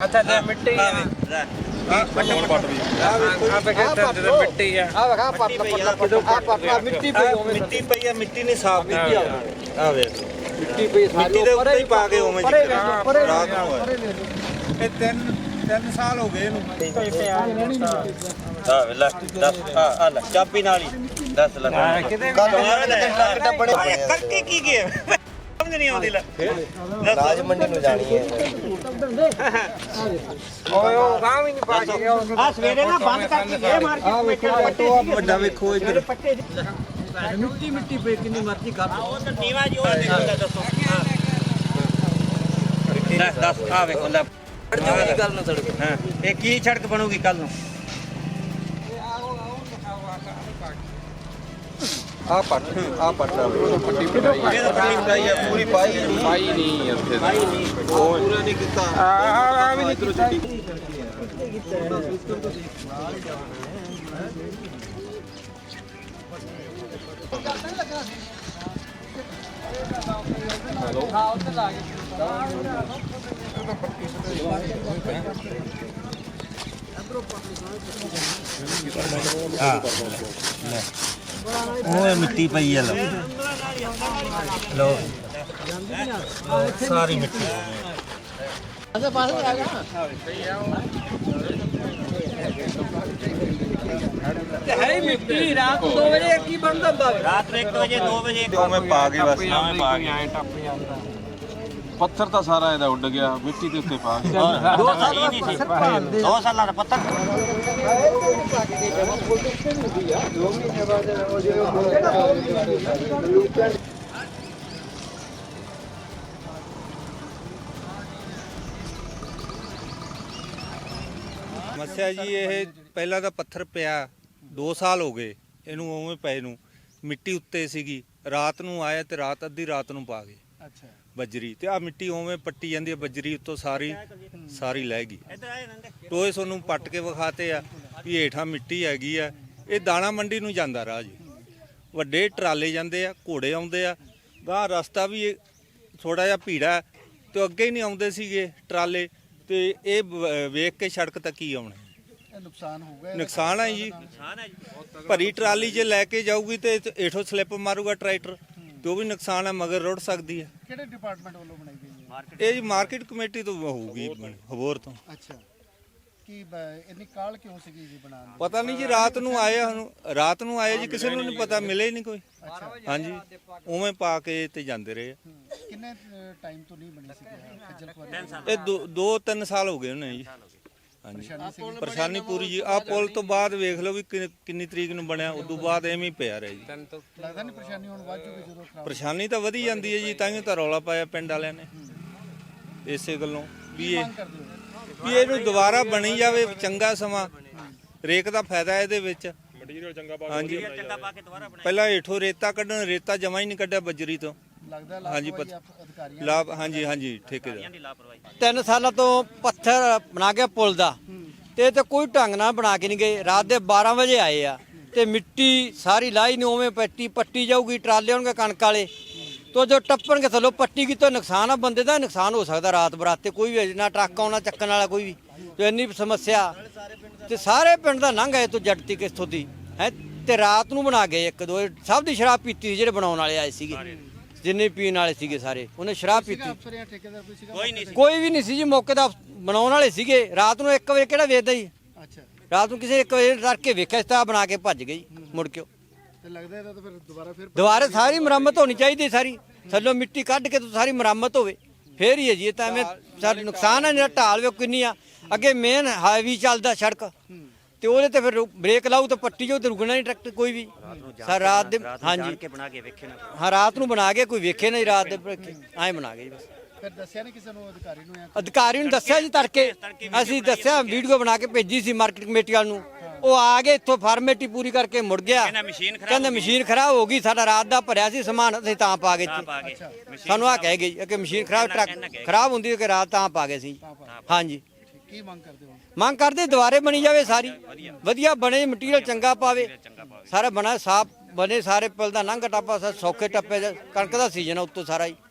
ਅੱਛਾ ਤੇ ਮਿੱਟੀ ਆ। ਹੁਣ ਪੱਟ ਵੀ। ਆ ਬੇ ਕਿਤੇ ਤੇ ਮਿੱਟੀ ਆ। ਆ ਵੇਖਾ ਪਤਲਾ ਪਤਲਾ ਪਤਲਾ ਆ ਪਤਲਾ ਮਿੱਟੀ ਪਈ ਉਵੇਂ ਮਿੱਟੀ ਪਈ ਆ ਮਿੱਟੀ ਨਹੀਂ ਸਾਫ਼ ਕੀਤੀ ਆ। ਆ। ਵੇਖ। ਮਿੱਟੀ ਪਈ ਸਾਰੀ ਮਿੱਟੀ ਦੇ ਉੱਤੇ ਹੀ ਪਾ ਕੇ ਉਵੇਂ ਪਰੇ ਜਿੱਕਰ ਵੇਖ, ਪਰੇ ਵੇਖ, ਰਾਤ ਨੂੰ ਪਰੇ ਹੋਇਆ। ਵੇਖ। ਇਹ ਤਿੰਨ ਤਿੰਨ ਸਾਲ ਹੋ ਗਏ ਇਹਨੂੰ। ਹਾਂ ਲੈ ਦੱਸ ਹਾਂ ਆ ਲੈ ਚਾਬੀ ਨਾਲ ਹੀ। ਦੱਸ ਲੈ। ਕਿਤੇ ਬੜੇ ਕਰਕੇ ਕੀ ਗਿਆ? ਸਮਝ ਨਹੀਂ ਆਉਂਦੀ ਲੈ। ਰਾਜ ਮੰਡੀ ਨੂੰ ਜਾਣੀ ਹੈ। ਓਏ ਉਹ ਗਾਂ ਵੀ ਨਹੀਂ ਪਾ ਗਿਆ ਆ ਸਵੇਰੇ ਨਾ ਬੰਦ ਕਰਕੇ ਗਏ ਮਾਰ ਆ ਵੇਖੋ ਪੱਟੋ ਆ ਵੱਡਾ ਵੇਖੋ ਇੱਧਰ। ਮਿੱਟੀ ਮਿੱਟੀ ਪਈ ਕਿੰਨੀ ਮਰਜ਼ੀ ਕਰ ਉਹ ਤਾਂ ਨੀਵਾ ਜੀ ਉਹ ਦੇਖੋ ਲੈ ਦੱਸੋ। ਦੱਸ ਆ ਵੇਖੋ ਲੈ। ਗੱਲ ਨਾ ਸੜਕ ਹਾਂ ਇਹ ਕੀ ਸੜਕ ਬਣੂਗੀ ਕੱਲ ਨੂੰ? ਆ ਪੱਟ ਆ ਪੱਟ? ਦਾ ਪੱਟੀ? ਪਟਾਈ ਆ ਪੱਟੀ ਪਟਾਈ ਆ? ਪੂਰੀ ਪਾਈ ਨਹੀਂ। ਪਾਈ ਨਹੀਂ ਇੱਥੇ। ਉਹ ਪੂਰਾ ਨਹੀਂ ਕੀਤਾ। ਆ ਆ ਵੀ ਨਹੀਂ ਕੀਤਾ। ਉਹ ਮਿੱਟੀ ਪਈ ਆ ਲੋ ਲੋ ਸਾਰੀ ਮਿੱਟੀ। ਹੈ ਮਿੱਟੀ ਰਾਤ 2 ਵਜੇ ਕੀ ਬਣਦਾ ਹੁੰਦਾ ਰਾਤ ਨੂੰ 1 ਵਜੇ 2 ਵਜੇ ਉਵੇਂ ਪਾ ਕੇ ਬਸ। ਐਵੇਂ ਪਾ ਕੇ ਐ ਟੱਪ ਜਾਂਦਾ। ਪੱਥਰ ਤਾਂ ਸਾਰਾ ਇਹਦਾ ਉੱਡ ਗਿਆ ਮਿੱਟੀ ਦੇ ਉੱਤੇ ਪਾ ਕੇ। ਦੋ ਸਾਲ ਨਹੀਂ ਸੀ। ਦੋ। ਸਾਲਾਂ ਦਾ ਪੱਤਰ ਸਮੱਸਿਆ ਜੀ ਇਹ ਪਹਿਲਾਂ ਤਾਂ ਪੱਥਰ ਪਿਆ 2 ਸਾਲ ਹੋ ਗਏ ਇਹਨੂੰ ਉਵੇਂ ਪਏ ਨੂੰ। ਮਿੱਟੀ ਉੱਤੇ ਸੀਗੀ ਰਾਤ ਨੂੰ ਆਇਆ ਤੇ ਰਾਤ ਅੱਧੀ ਰਾਤ ਨੂੰ ਪਾ ਗਏ। ਅੱਛਾ। ਬਜਰੀ ਤੇ ਆ ਮਿੱਟੀ ਉਵੇਂ ਪੱਟੀ ਜਾਂਦੀ ਹੈ ਬਜਰੀ ਉੱਤੋਂ ਸਾਰੀ ਸਾਰੀ ਲੈ ਗਈ। ਟੋਏ ਤੁਹਾਨੂੰ ਪੱਟ ਕੇ ਵਿਖਾਤੇ ਆ ਵੀ ਹੇਠਾਂ ਮਿੱਟੀ ਹੈਗੀ ਆ। ਇਹ ਦਾਣਾ ਮੰਡੀ ਨੂੰ ਜਾਂਦਾ ਰਾਹ ਜੀ। ਵੱਡੇ ਟਰਾਲੇ ਜਾਂਦੇ ਆ ਘੋੜੇ ਆਉਂਦੇ ਆ। ਗਾਂ ਰਸਤਾ ਵੀ ਥੋੜਾ ਜਿਹਾ ਭੀੜਾ ਤੇ ਅੱਗੇ ਹੀ ਨਹੀਂ ਆਉਂਦੇ ਸੀਗੇ ਟਰਾਲੇ। ਤੇ ਇਹ ਵੇਖ ਕੇ ਸੜਕ ਤੱਕ ਹੀ ਆਉਣੇ। ਨੁਕਸਾਨ ਹੋਊਗਾ ਨੁਕਸਾਨ ਹੈ ਜੀ। ਭਰੀ ਟਰਾਲੀ ਜੇ ਲੈ ਕੇ ਜਾਊਗੀ ਤੇ ਏਠੋ ਸਲਿੱਪ ਮਾਰੂਗਾ ਟਰੈਕਟਰ। ਉਹ ਵੀ ਨੁਕਸਾਨ ਹੈ ਮਗਰ ਰੁੜ ਸਕਦੀ ਹੈ। ਕਿਹੜੇ ਡਿਪਾਰਟਮੈਂਟ ਵੱਲੋਂ ਬਣਾਈ ਗਈ ਹੈ? ਇਹ ਜੀ ਮਾਰਕੀਟ ਕਮੇਟੀ ਤੋਂ ਹੋਊਗੀ ਬਣੀ, ਹਬੋਰ ਤੋਂ। ਅੱਛਾ। ਕੀ ਬ- ਇੰਨੀ ਕਾਲ ਕਿਉਂ ਸੀਗੀ ਜੀ ਬਣਾਉਣ ਦੀ? ਪਤਾ ਨਹੀਂ ਜੀ ਰਾਤ ਨੂੰ ਆਏ ਹਨ ਰਾਤ ਨੂੰ ਆਏ ਜੀ ਕਿਸੇ ਨੂੰ ਨਹੀਂ ਪਤਾ ਮਿਲੇ ਹੀ ਨਹੀਂ ਕੋਈ। ਹਾਂਜੀ। ਉਵੇਂ ਪਾ ਕੇ ਤੇ ਜਾਂਦੇ ਰਹੇ ਆ। ਹੂੰ। ਕਿੰਨੇ ਟਾਈਮ ਤੋਂ ਨਹੀਂ ਬਣੀ ਸੀਗੀ? ਖੱਜਲ ਖੁਆਰੀ ਇਹ ਦੋ- ਦੋ ਤਿੰਨ ਸਾਲ ਹੋ ਗਏ ਉਹਨੇ ਜੀ। ਪਰੇਸ਼ਾਨੀ ਪੂਰੀ ਜੀ ਆ ਪੁਲ ਤੋਂ ਬਾਅਦ ਵੇਖ ਲਓ ਵੀ ਕਿੰਨੀ ਤਰੀਕ ਨੂੰ ਬਣਿਆ ਉਦੋਂ ਬਾਅਦ ਐਵੇਂ ਹੀ ਪਿਆ ਰਿਹਾ ਜੀ। ਲੱਗਦਾ ਨਹੀਂ ਪਰੇਸ਼ਾਨੀ ਹੁਣ ਵੱਧ ਜੂਗੀ ਜਦੋਂ ਖਰਾਬ ਪਰੇਸ਼ਾਨੀ ਤਾਂ ਵਧੀ ਜਾਂਦੀ ਹੈ ਜੀ ਤਾਂ ਹੀ ਤਾਂ ਰੌਲਾ ਪਾਇਆ ਪਿੰਡ ਵਾਲਿਆਂ ਨੇ। ਇਸੇ ਗੱਲੋਂ ਵੀ ਇਹ ਕਰਦੇ ਹੋ? ਵੀ ਇਹਨੂੰ ਦੁਬਾਰਾ ਬਣੀ ਜਾਵੇ ਚੰਗਾ ਸਮਾਂ। ਰੇਕ ਦਾ ਫਾਇਦਾ ਇਹਦੇ ਵਿੱਚ। ਮਟੀਰੀਅਲ ਚੰਗਾ ਪਾ ਹਾਂਜੀ ਚੰਗਾ ਪਾ ਕੇ ਦੁਬਾਰਾ ਬਣਾ ਪਹਿਲਾਂ ਹੇਠੋਂ ਰੇਤਾ ਕੱਢਣ ਰੇਤਾ ਜਮਾ ਹੀ ਨਹੀਂ ਕੱਢਿਆ ਬਜਰੀ ਤੋਂ। ਲੱਗਦਾ ਹਾਂਜੀ, ਲਾਪਰਵਾਹੀ ਪਤ- ਅਧਿਕਾਰੀਆਂ ਲਾਭ ਹਾਂਜੀ ਹਾਂਜੀ ਠੇਕੇਦਾਰ। ਦੀ ਲਾਪਰਵਾਹੀ। ਤਿੰਨ ਸਾਲਾਂ ਤੋਂ ਪੱਥਰ ਬਣਾ ਕੇ ਪੁਲ ਦਾ ਤੇ ਤੇ ਕੋਈ ਢੰਗ ਨਾਲ ਬਣਾ ਕੇ ਨਹੀਂ ਗਏ। ਰਾਤ ਦੇ 12 ਵਜੇ ਆਏ ਆ ਤੇ ਮਿੱਟੀ ਸਾਰੀ ਲਾਈ ਨਹੀਂ ਉਵੇਂ ਪੱਟੀ ਪੱਟੀ ਜਾਊਗੀ ਟਰਾਲੇ ਹੋਣਗੇ ਕਣਕ ਵਾਲੇ। ਤੋ ਜੋ ਟੱਪਣਗੇ ਥੱਲੋਂ ਪੱਟੀ ਕੀ ਤੋਂ ਨੁਕਸਾਨ ਆ? ਬੰਦੇ ਦਾ ਨੁਕਸਾਨ ਹੋ ਸਕਦਾ ਰਾਤ ਬਰਾਤੇ ਕੋਈ ਵੀ ਨਾ ਟਰੱਕ ਆਉਣਾ ਚੱਕਣ ਵਾਲਾ ਕੋਈ ਵੀ। ਤੇ ਇੰਨੀ ਸਮੱਸਿਆ। ਤੇ ਸਾਰੇ ਪਿੰਡ ਦਾ ਲੰਘ ਆਏ ਤੋਂ ਜੱਟ ਤੀ ਕਿਥੋਂ ਦੀ। ਹੈ? ਤੇ ਰਾਤ ਨੂੰ ਬਣਾ ਗਏ ਇੱਕ ਦੋ ਸਭ ਦੀ ਸ਼ਰਾਬ ਪੀਤੀ ਸੀ ਜਿਹੜੇ ਬਣਾਉਣ ਵਾਲੇ ਆਏ ਸੀਗੇ। ਜਿੰਨੇ ਪੀਣ ਵਾਲੇ ਸੀਗੇ ਸਾਰੇ ਉਹਨੇ ਸ਼ਰਾਬ ਪੀਤੀ। ਅਫਸਰ ਜਾਂ ਠੇਕੇਦਾਰ ਕੋਈ ਸੀਗਾ? ਕੋਈ ਨਹੀਂ ਕੋਈ ਵੀ ਨਹੀਂ ਸੀ ਜੀ ਮੌਕੇ ਦਾ ਬਣਾਉਣ ਵਾਲੇ ਸੀਗੇ। ਰਾਤ ਨੂੰ 1 ਵਜੇ ਕਿਹੜਾ ਵੇਚਦਾ ਜੀ? ਅੱਛਾ। ਰਾਤ ਨੂੰ ਕਿਸੇ 1 ਵਜੇ ਤੜਕੇ ਵੇਖਿਆ ਸੀ ਤਾਂ ਬਣਾ ਕੇ ਭੱਜ ਗਈ ਮੁੜ ਕੇ ਉਹ। ਤੇ ਲੱਗਦਾ ਇਹਦਾ ਤਾਂ ਫਿਰ ਦੁਬਾਰਾ ਫਿਰ ਦੁਬਾਰਾ ਸਾਰੀ ਮੁਰੰਮਤ ਹੋਣੀ ਚਾਹੀਦੀ ਸਾਰੀ। ਥੱਲੋਂ ਮਿੱਟੀ ਕੱਢ ਕੇ ਤਾਂ ਸਾਰੀ ਮੁਰੰਮਤ ਹੋਵੇ। ਫੇਰ ਹੀ ਹੈ ਜੀ ਇਹ ਤਾਂ ਐਵੇਂ ਸਾਡਾ ਨੁਕਸਾਨ ਹੈ ਜਿਹੜਾ ਢਾਲ ਵੇ ਕਿੰਨੀ ਆ। ਅੱਗੇ ਮੇਨ ਹਾਈਵੇ ਚੱਲਦਾ ਸੜਕ। ਤੇ ਉਹਦੇ ਤੇ ਫਿਰ ਰੁ- ਬ੍ਰੇਕ ਲਾਊ ਤਾਂ ਪੱਟੀ ਜੋ ਤੇ ਰੁਕਣਾ ਨਹੀਂ ਟਰੈਕਟਰ ਕੋਈ ਵੀ। ਸਾਰੀ ਰਾਤ ਦੇ ਹਾਂਜੀ। ਕੇ ਬਣਾ ਕੇ ਵੇਖੇ ਨਾ ਹਾਂ ਰਾਤ ਨੂੰ ਬਣਾ ਕੇ ਕੋਈ ਵੇਖੇ ਨਹੀਂ ਰਾਤ ਦੇ ਐਂ ਬਣਾ ਕੇ ਜੀ ਬਸ। ਫਿਰ ਦੱਸਿਆ ਨਹੀਂ ਕਿਸੇ ਨੂੰ ਅਧਿਕਾਰੀ ਨੂੰ ਜਾਂ ਅਧਿਕਾਰੀ ਨੂੰ ਦੱਸਿਆ ਜੀ ਤੜਕੇ। ਅਸੀਂ ਦੱਸਿਆ ਵੀਡੀਓ ਬਣਾ ਕੇ ਭੇਜੀ ਸੀ ਮਾਰਕੀਟ ਕਮੇਟੀ ਵਾਲ ਨੂੰ। ਉਹ ਆ ਗਏ ਇੱਥੋਂ ਫਾਰਮੈਲਿਟੀ ਪੂਰੀ ਕਰਕੇ ਮੁੜ ਗਿਆ। ਕਹਿੰਦਾ ਮਸ਼ੀਨ ਖਰਾਬ ਕਹਿੰਦਾ ਮਸ਼ੀਨ ਖਰਾਬ ਹੋ ਗਈ ਸਾਡਾ ਰਾਤ ਦਾ ਭਰਿਆ ਸੀ ਸਮਾਨ ਅਸੀਂ ਤਾਂ ਪਾ ਗਏ ਪਾ ਇੱਥੇ ਕੇ ਸਾਨੂੰ ਆ ਕਹਿ ਗਈ। ਕਿ ਮਸ਼ੀਨ ਖਰਾਬ ਟਰੱਕ ਖਰਾਬ ਹੁੰਦੀ ਹੈ ਕਿ ਰਾਤ ਤਾਂ ਪਾ ਗਏ ਸੀ। ਹਾਂਜੀ। ਕੀ ਮੰਗ ਕਰਦੇ ਹੋ? ਮੰਗ ਕਰਦੇ ਦੁਬਾਰੇ ਬਣੀ ਜਾਵੇ ਸਾਰੀ। ਵਧੀਆ। ਬਣੇ ਮਟੀਰੀਅਲ ਚੰਗਾ ਪਾਵੇ। ਸਾਰਾ ਬਣਾ ਸਾਫ਼ ਬਣੇ ਸਾਰੇ ਪਿਲ ਦਾ ਨੰਗ ਟੱਪਾ ਸੌਖੇ ਟੱਪੇ ਦਾ, ਕਣਕ ਦਾ ਸੀਜ਼ਨ ਆ ਉੱਤੋਂ ਸਾਰਾ ਹੀ।